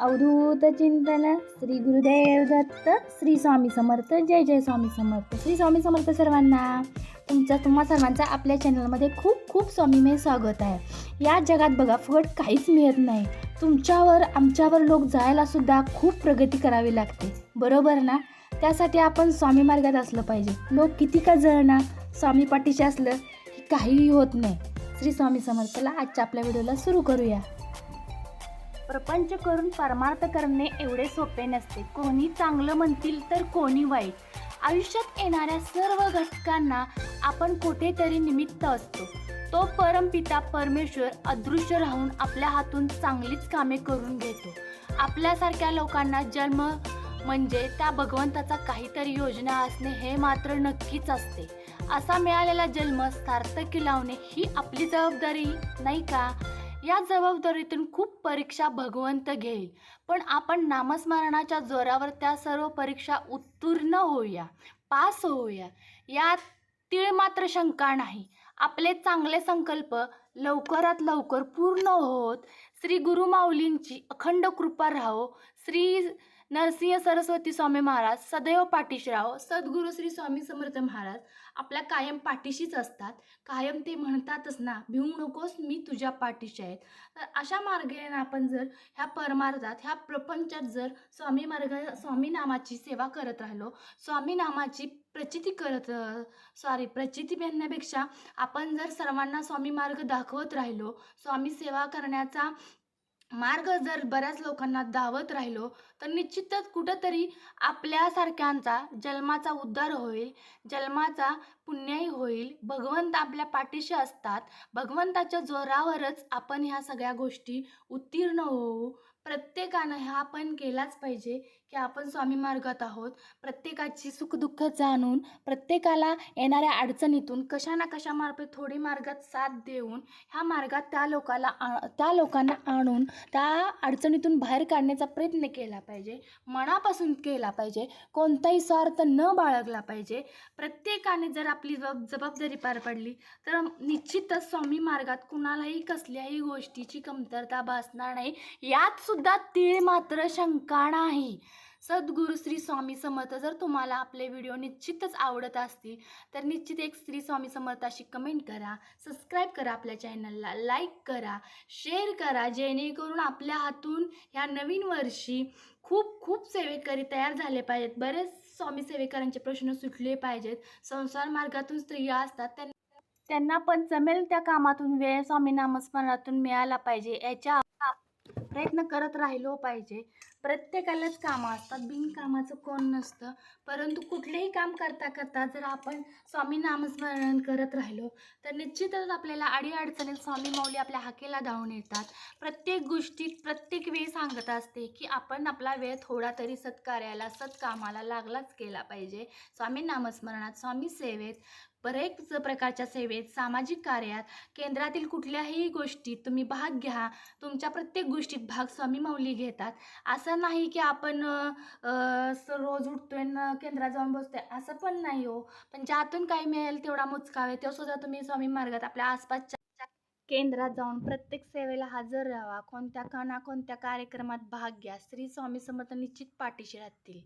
अवधूत चिंतन श्री गुरुदेव दत्त श्री स्वामी समर्थ जय जय स्वामी समर्थ. श्री स्वामी समर्थ सर्वांना तुमचा तुम्हा सर्वांचा आपल्या चॅनलमध्ये खूप खूप स्वामीमय स्वागत आहे. या जगात बघा फुकट काहीच मिळत नाही. तुमच्यावर आमच्यावर लोक जायला सुद्धा खूप प्रगती करावी लागते. बरोबर ना? त्यासाठी आपण स्वामी मार्गात असलं पाहिजे. लोक किती का जळणार स्वामी पाठीशी असलं की काहीही होत नाही. श्री स्वामी समर्थला आजच्या आपल्या व्हिडिओला सुरू करूया. प्रपंच करून परमार्थ करणे एवढे सोपे नसते. कोणी चांगलं म्हणतील तर कोणी वाईट. आयुष्यात येणाऱ्या सर्व घटकांना आपण कुठेतरी निमित्त असतो. तो परमपिता परमेश्वर अदृश्य राहून आपल्या हातून चांगलीच कामे करून घेतो. आपल्यासारख्या लोकांना जन्म म्हणजे त्या भगवंताचा काहीतरी योजना असणे हे मात्र नक्कीच असते. असा मिळालेला जन्म सार्थकी लावणे ही आपली जबाबदारी नाही का? या जबाबदारीतून खूप परीक्षा भगवंत घेईल. पण आपण नामस्मरणाच्या जोरावर त्या सर्व परीक्षा उत्तीर्ण होऊया पास होऊया. यात तीळ मात्र शंका नाही. आपले चांगले संकल्प लवकरात लवकर पूर्ण होत. श्री गुरुमाऊलींची अखंड कृपा राहो. श्री नरसिंह सरस्वती स्वामी महाराज सदैव पाठीशी सद्गुरु सद्गुरू श्री स्वामी समर्थ महाराज आपल्या कायम पाठीशीच असतात. कायम ते म्हणतातच ना भिवू नकोस मी तुझ्या पाठीशी आहेत तर अशा मार्गाने आपण जर ह्या परमार्थात ह्या प्रपंचात जर स्वामी मार्ग स्वामी नामाची सेवा करत राहिलो स्वामी नामाची प्रचिती करत सॉरी प्रचिती म्हणण्यापेक्षा आपण जर सर्वांना स्वामी मार्ग दाखवत राहिलो स्वामी सेवा करण्याचा मार्ग जर बऱ्याच लोकांना धावत राहिलो तर निश्चितच कुठंतरी आपल्यासारख्यांचा जन्माचा उद्धार होईल जन्माचा पुण्याही होईल. भगवंत आपल्या पाठीशी असतात. भगवंताच्या जोरावरच आपण ह्या सगळ्या गोष्टी उत्तीर्ण होऊ. प्रत्येकानं हा आपण केलाच पाहिजे की आपण स्वामी मार्गात आहोत. प्रत्येकाची सुखदुःख जाणून प्रत्येकाला येणाऱ्या अडचणीतून कशा ना कशामार्फत थोडी मार्गात साथ देऊन ह्या मार्गात त्या लोकाला आ त्या लोकांना आणून त्या अडचणीतून बाहेर काढण्याचा प्रयत्न केला पाहिजे. मनापासून केला पाहिजे. कोणताही स्वार्थ न बाळगला पाहिजे. प्रत्येकाने जर आपली जबाब जबाबदारी पार पडली तर निश्चितच स्वामी मार्गात कुणालाही कसल्याही गोष्टीची कमतरता भासणार नाही. याच सुद्धा तीळ मात्र शंका नाही. सद्गुरू श्री स्वामी समर्थ जर तुम्हाला आपले व्हिडिओ निश्चितच आवडत असतील तर निश्चित एक श्री स्वामी समर्थाशी कमेंट करा सबस्क्राईब करा आपल्या चॅनलला लाईक करा शेअर करा जेणेकरून आपल्या हातून ह्या नवीन वर्षी खूप खूप सेवेकरी तयार झाले पाहिजेत. बरेच स्वामी सेवेकरांचे प्रश्न सुटले पाहिजेत. संसार मार्गातून स्त्रिया असतात त्यांना त्यांना पण जमेल त्या कामातून. वेळ स्वामी नामस्मरणातून मिळाला पाहिजे. याच्या प्रयत्न करत राहिलो पाहिजे. प्रत्येकालाच कामं असतात. बिनकामाचं कोण नसतं. परंतु कुठलेही काम करता करता जर आपण स्वामी नामस्मरण करत राहिलो तर निश्चितच आपल्याला अडीअडचणीत स्वामी माऊली आपल्या हाकेला धावून येतात. प्रत्येक गोष्टीत प्रत्येक वेळी सांगत असते की आपण आपला वेळ थोडा तरी सत्कार्याला सत्कामाला लागलाच केला पाहिजे. स्वामी नामस्मरणात स्वामी सेवेत बरेच प्रकारच्या सेवेत सामाजिक कार्यात केंद्रातील कुठल्याही गोष्टीत तुम्ही भाग घ्या. तुमच्या प्रत्येक गोष्टीत भाग स्वामी माऊली घेतात. असं असं नाही की आपण रोज उठतोय न केंद्रात जाऊन बसतोय असं पण नाही हो. पण ज्यातून काही मिळेल तेवढा मुचकावे तो सुद्धा तुम्ही स्वामी मार्गात आपल्या आसपासच्या केंद्रात जाऊन प्रत्येक सेवेला हजर राहा कोणत्या कणा कोणत्या कार्यक्रमात भाग घ्या. श्री स्वामी समर्थ निश्चित पाठीशी राहतील.